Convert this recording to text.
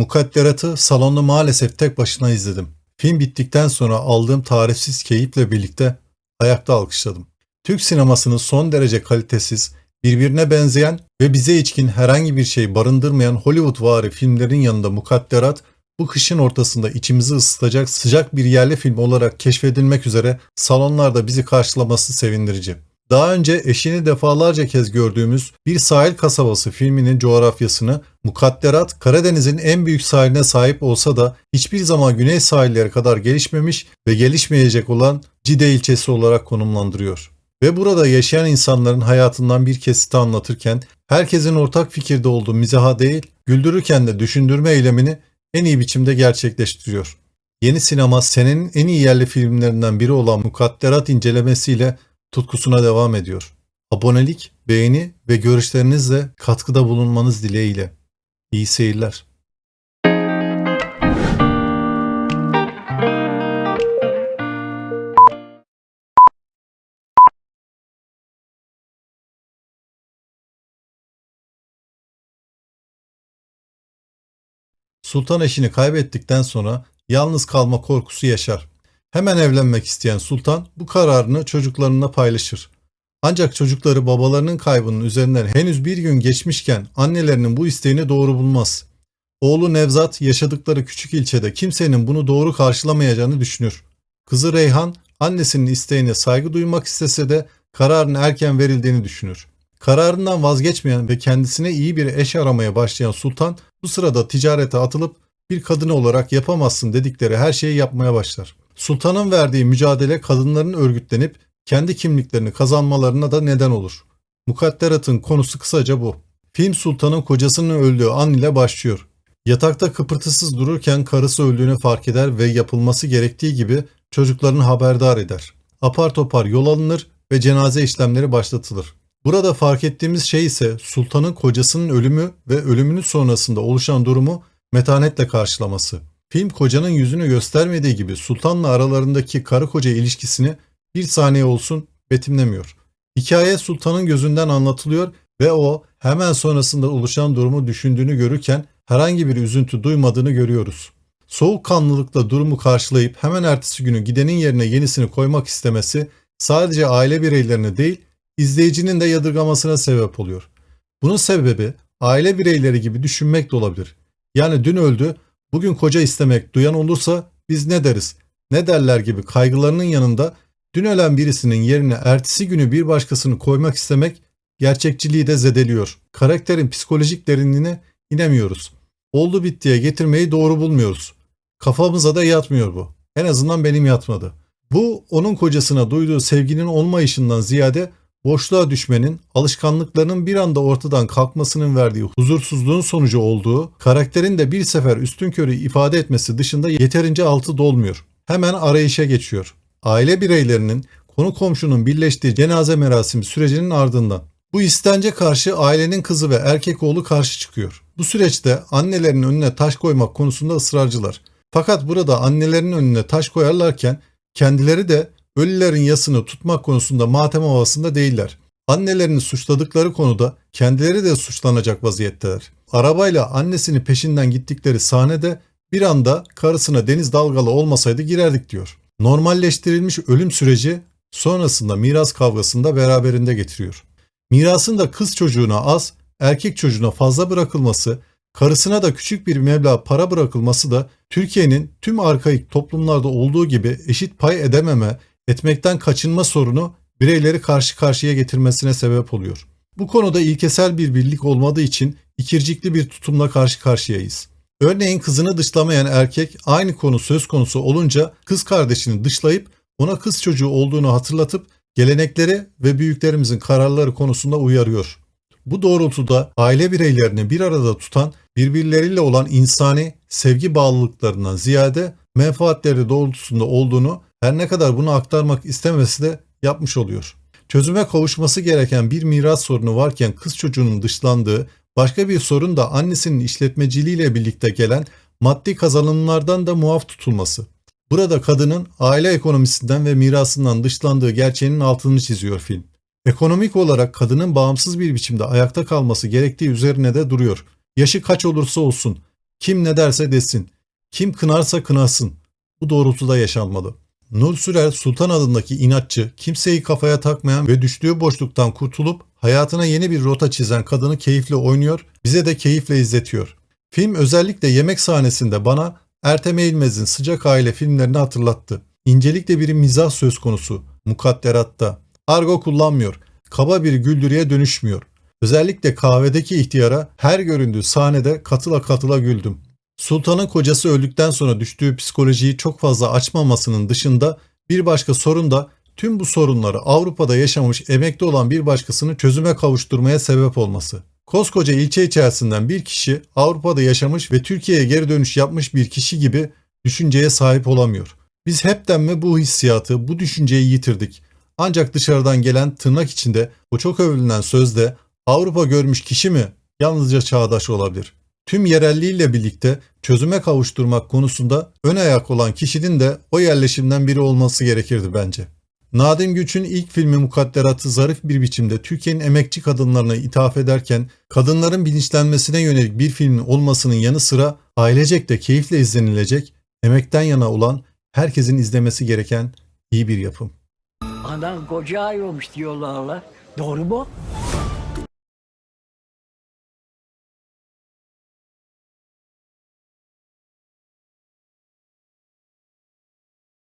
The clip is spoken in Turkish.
Mukadderatı salonda maalesef tek başına izledim. Film bittikten sonra aldığım tarifsiz keyifle birlikte ayakta alkışladım. Türk sinemasının son derece kalitesiz, birbirine benzeyen ve bize içkin herhangi bir şey barındırmayan Hollywood vari filmlerin yanında Mukadderat bu kışın ortasında içimizi ısıtacak sıcak bir yerli film olarak keşfedilmek üzere salonlarda bizi karşılaması sevindirici. Daha önce eşini defalarca kez gördüğümüz Bir Sahil Kasabası filminin coğrafyasını Mukadderat Karadeniz'in en büyük sahiline sahip olsa da hiçbir zaman güney sahilleri kadar gelişmemiş ve gelişmeyecek olan Cide ilçesi olarak konumlandırıyor. Ve burada yaşayan insanların hayatından bir kesiti anlatırken herkesin ortak fikirde olduğu mizaha değil, güldürürken de düşündürme eylemini en iyi biçimde gerçekleştiriyor. Yeni sinema senenin en iyi yerli filmlerinden biri olan Mukadderat incelemesiyle tutkusuna devam ediyor. Abonelik, beğeni ve görüşlerinizle katkıda bulunmanız dileğiyle. İyi seyirler. Sultan eşini kaybettikten sonra yalnız kalma korkusu yaşar. Hemen evlenmek isteyen sultan bu kararını çocuklarına paylaşır. Ancak çocukları babalarının kaybının üzerinden henüz bir gün geçmişken annelerinin bu isteğini doğru bulmaz. Oğlu Nevzat yaşadıkları küçük ilçede kimsenin bunu doğru karşılamayacağını düşünür. Kızı Reyhan annesinin isteğine saygı duymak istese de kararın erken verildiğini düşünür. Kararından vazgeçmeyen ve kendisine iyi bir eş aramaya başlayan sultan bu sırada ticarete atılıp bir kadın olarak yapamazsın dedikleri her şeyi yapmaya başlar. Sultanın verdiği mücadele kadınların örgütlenip kendi kimliklerini kazanmalarına da neden olur. Mukadderatın konusu kısaca bu. Film sultanın kocasının öldüğü an ile başlıyor. Yatakta kıpırtısız dururken karısı öldüğünü fark eder ve yapılması gerektiği gibi çocuklarını haberdar eder. Apar topar yol alınır ve cenaze işlemleri başlatılır. Burada fark ettiğimiz şey ise sultanın kocasının ölümü ve ölümünün sonrasında oluşan durumu metanetle karşılaması. Film kocanın yüzünü göstermediği gibi sultanla aralarındaki karı koca ilişkisini bir saniye olsun betimlemiyor. Hikaye sultanın gözünden anlatılıyor ve o hemen sonrasında oluşan durumu düşündüğünü görürken herhangi bir üzüntü duymadığını görüyoruz. Soğukkanlılıkla durumu karşılayıp hemen ertesi günü gidenin yerine yenisini koymak istemesi sadece aile bireylerini değil izleyicinin de yadırgamasına sebep oluyor. Bunun sebebi aile bireyleri gibi düşünmek de olabilir. Yani dün öldü, bugün koca istemek duyan olursa biz ne deriz, ne derler gibi kaygılarının yanında dün ölen birisinin yerine ertesi günü bir başkasını koymak istemek gerçekçiliği de zedeliyor. Karakterin psikolojik derinliğine inemiyoruz. Oldu bittiye getirmeyi doğru bulmuyoruz. Kafamıza da yatmıyor bu. En azından benim yatmadı. Bu onun kocasına duyduğu sevginin olmayışından ziyade boşluğa düşmenin, alışkanlıklarının bir anda ortadan kalkmasının verdiği huzursuzluğun sonucu olduğu, karakterin de bir sefer üstünkörü ifade etmesi dışında yeterince altı dolmuyor. Hemen arayışa geçiyor. Aile bireylerinin konu komşunun birleştiği cenaze merasimi sürecinin ardından bu istence karşı ailenin kızı ve erkek oğlu karşı çıkıyor. Bu süreçte annelerin önüne taş koymak konusunda ısrarcılar. Fakat burada annelerin önüne taş koyarlarken kendileri de ölülerin yasını tutmak konusunda matem havasında değiller. Annelerini suçladıkları konuda kendileri de suçlanacak vaziyetteler. Arabayla annesini peşinden gittikleri sahnede bir anda karısına deniz dalgalı olmasaydı girerdik diyor. Normalleştirilmiş ölüm süreci sonrasında miras kavgasında beraberinde getiriyor. Mirasın da kız çocuğuna az, erkek çocuğuna fazla bırakılması, karısına da küçük bir meblağ para bırakılması da Türkiye'nin tüm arkaik toplumlarda olduğu gibi eşit pay edememe etmekten kaçınma sorunu bireyleri karşı karşıya getirmesine sebep oluyor. Bu konuda ilkesel bir birlik olmadığı için ikircikli bir tutumla karşı karşıyayız. Örneğin kızını dışlamayan erkek aynı konu söz konusu olunca kız kardeşini dışlayıp ona kız çocuğu olduğunu hatırlatıp gelenekleri ve büyüklerimizin kararları konusunda uyarıyor. Bu doğrultuda aile bireylerini bir arada tutan birbirleriyle olan insani sevgi bağlılıklarından ziyade menfaatleri doğrultusunda olduğunu her ne kadar bunu aktarmak istemesi de yapmış oluyor. Çözüme kavuşması gereken bir miras sorunu varken kız çocuğunun dışlandığı, başka bir sorun da annesinin işletmeciliğiyle birlikte gelen maddi kazanımlardan da muaf tutulması. Burada kadının aile ekonomisinden ve mirasından dışlandığı gerçeğinin altını çiziyor film. Ekonomik olarak kadının bağımsız bir biçimde ayakta kalması gerektiği üzerine de duruyor. Yaşı kaç olursa olsun, Kim ne derse desin. Kim kınarsa kınasın. Bu doğrultuda yaşanmalı. Nur Sürer Sultan adındaki inatçı, kimseyi kafaya takmayan ve düştüğü boşluktan kurtulup hayatına yeni bir rota çizen kadını keyifle oynuyor, bize de keyifle izletiyor. Film özellikle yemek sahnesinde bana Ertem Eğilmez'in Sıcak Aile filmlerini hatırlattı. İncelikle bir mizah söz konusu, mukadderatta. Argo kullanmıyor, kaba bir güldürüye dönüşmüyor. Özellikle kahvedeki ihtiyara her göründüğü sahnede katıla katıla güldüm. Sultan'ın kocası öldükten sonra düştüğü psikolojiyi çok fazla açmamasının dışında bir başka sorun da tüm bu sorunları Avrupa'da yaşamış emekli olan bir başkasını çözüme kavuşturmaya sebep olması. Koskoca ilçe içerisinden bir kişi Avrupa'da yaşamış ve Türkiye'ye geri dönüş yapmış bir kişi gibi düşünceye sahip olamıyor. Biz hepten mi bu hissiyatı, bu düşünceyi yitirdik. Ancak dışarıdan gelen tırnak içinde bu çok övülen sözde Avrupa görmüş kişi mi yalnızca çağdaş olabilir. Tüm yerelliğiyle birlikte çözüme kavuşturmak konusunda ön ayak olan kişinin de o yerleşimden biri olması gerekirdi bence. Nadim Güç'ün ilk filmi Mukadderat'ı zarif bir biçimde Türkiye'nin emekçi kadınlarına ithaf ederken kadınların bilinçlenmesine yönelik bir filmin olmasının yanı sıra ailecek de keyifle izlenilecek, emekten yana olan herkesin izlemesi gereken iyi bir yapım. Anan koca ayırmış diyorlar. Doğru mu?